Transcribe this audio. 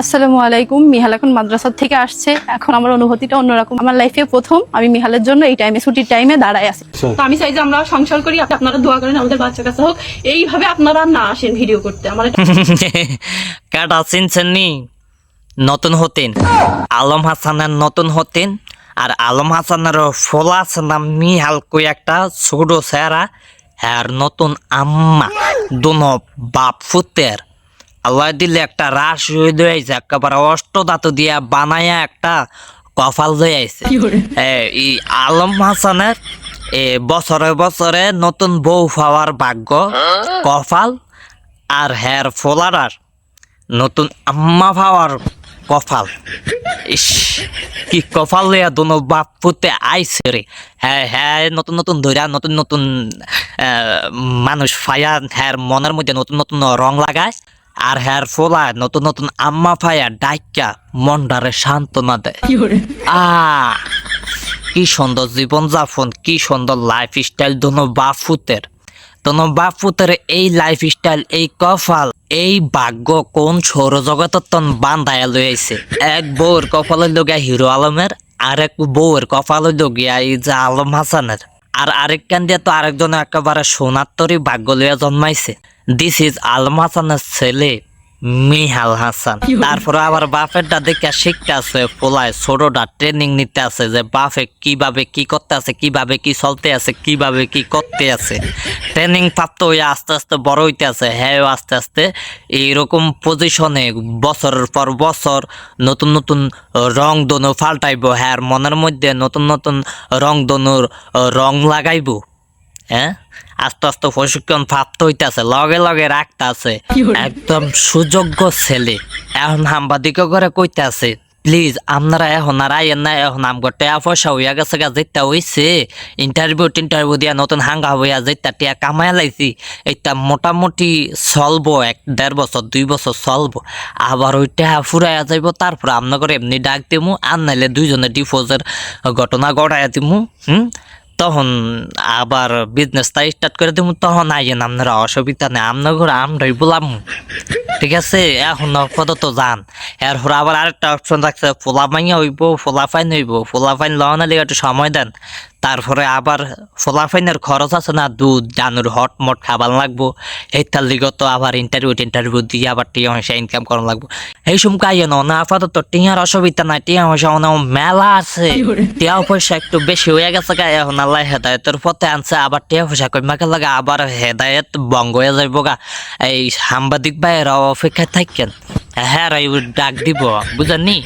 আসসালামু আলাইকুম। মিহাল এখন মাদ্রাসা থেকে আসছে। এখন আমার অনুভূতিটা অন্যরকম। আমার লাইফে প্রথম আমি মিহালের জন্য এই টাইমে ছুটির টাইমে দাঁড়ায় আছি। তো আমি চাই যে আমরা সংসার করি আপনারা দোয়া করেন আমাদের বাচ্চা কাছে হোক। এইভাবে আপনারা না আসেন ভিডিও করতে। আমার কাটা চিনছেননি নতুন হতেন। আলম হাসানের নতুন হতেন। আর আলম হাসানের ফোলা আছে না মিহাল কই একটা ছোট সেরা আর নতুন আম্মা। দুনো বাপ ফুতের। আল্লাহ দিলে একটা রাস হয়ে দিয়েছে একেবারে অষ্ট ধাতু দিয়া বানায়া একটা কফাল দিয়ে আইছে এই আলম হাসানের এ বছরে বছরে নতুন বউ পাওয়ার ভাগ্য কফাল আর হের ফোলারার নতুন আম্মা পাওয়ার কফাল ইস কি কফাল লইয়া দোনো বাপ পুতে আইছে রে। হ্যাঁ হ্যাঁ নতুন নতুন ধইরা নতুন নতুন মানুষ ফায়া হ্যার মনের মধ্যে নতুন নতুন রং লাগায়। আর হ্যার ফোলা নতুন নতুন আম্মা ফায়া ডাইকা মনটারে সান্ত্বনা দেয়। আ কি সুন্দর জীবনযাপন কি সুন্দর লাইফ স্টাইল দোনো বাপুতের। দোনো বাপুতের এই লাইফ স্টাইল এই কফাল এই ভাগ্য কোন সৌরজগতের তন বান্ধায়া লই আইছে। এক বউর কপালের লগিয়া হিরো আলমের আর এক বউয়ের কপালের লগিয়া এই যে আলম হাসানের। আর আরেক কান দিয়ে তো আরেকজন একেবারে সোনার তরি ভাগ্য লইয়া জন্মাইছে। দিস ইজ আলমাসানের ছেলে। মিহাল হাসান। তারপরে আবার বাপেরটা দেখে শিখতে আছে পোলায় ছোটটা ট্রেনিং নিতে আছে যে বাপে কীভাবে কি করতে আছে কীভাবে কি চলতে আছে কীভাবে কি করতে আছে। ট্রেনিং প্রাপ্ত হয়ে আস্তে আস্তে বড় হইতে আছে। হ্যাঁ আস্তে আস্তে এইরকম পজিশনে বছরের পর বছর নতুন নতুন রং দনু ফাল্টাইব। হ্যাঁ মনের মধ্যে নতুন নতুন রং দনুর রং লাগাইব। হ্যাঁ? আস্তে আস্তে প্রশিক্ষণ প্রাপ্ত হইতাছে লগে লগে রাখতাছে। একদম সুযোগ্য ছেলে। এখন সাংবাদিক করে কইতাছে প্লিজ আপনারা এখন আর আইয়েন না এখন আমগো টেয়া পয়সা হইয়া গেছে গা যেটা হইছে ইন্টারভিউ টিন্টারভিউ দিয়া নতুন হাঙ্গা হইয়া যেটা টিয়া কামাই লাইছি এটা মোটামুটি চলবো এক দেড় বছর দুই বছর চলবো। আবার ওই টেহা ফুরাইয়া যাইব তারপর আপনার এমনি ডাক দিমু আর নাইলে দুইজনে ডিফোজের ঘটনা গড়াইয়া দিমু হুম? তখন আবার বিজনেসটা স্টার্ট করে দিব তখন আইয়েন আপনার অসুবিধা নেই আপনার ঘরে আমরাই বললাম ঠিক আছে? এখন তো যান। এর এরপর আবার আরেকটা অপশন থাকছে ফোলা মাইয়া হইব, ফোলা ফাইন হইব, ফোলা ফাইন লওয়ানা লিগে একটু সময় দেন। তারপরে আবার ফোলা ফাইনের খরচ আছে না দুধ জানুর হট মট খাবার লাগবো। এইটার লিগে তো আবার ইন্টারভিউ টিন্টারভিউ দিয়ে আবার টিয়া পয়সা ইনকাম করা লাগবো। এই সময় আইয়ে না আপাতত টিয়ার অসুবিধা নাই টিয়া পয়সা অনেক মেলা আছে। টিয়া পয়সা একটু বেশি হয়ে গেছে গা এখন আল্লাহ হেদায়তের পথে আনছে আবার টিয়া পয়সা কইমাকে লাগে আবার হেদায়ত বঙ্গ হয়ে যাইব গা। এই সাংবাদিক ভাইয়েরা অপেক্ষায় থাকেন। হ্যাঁ ডাক দিব বুঝেননি?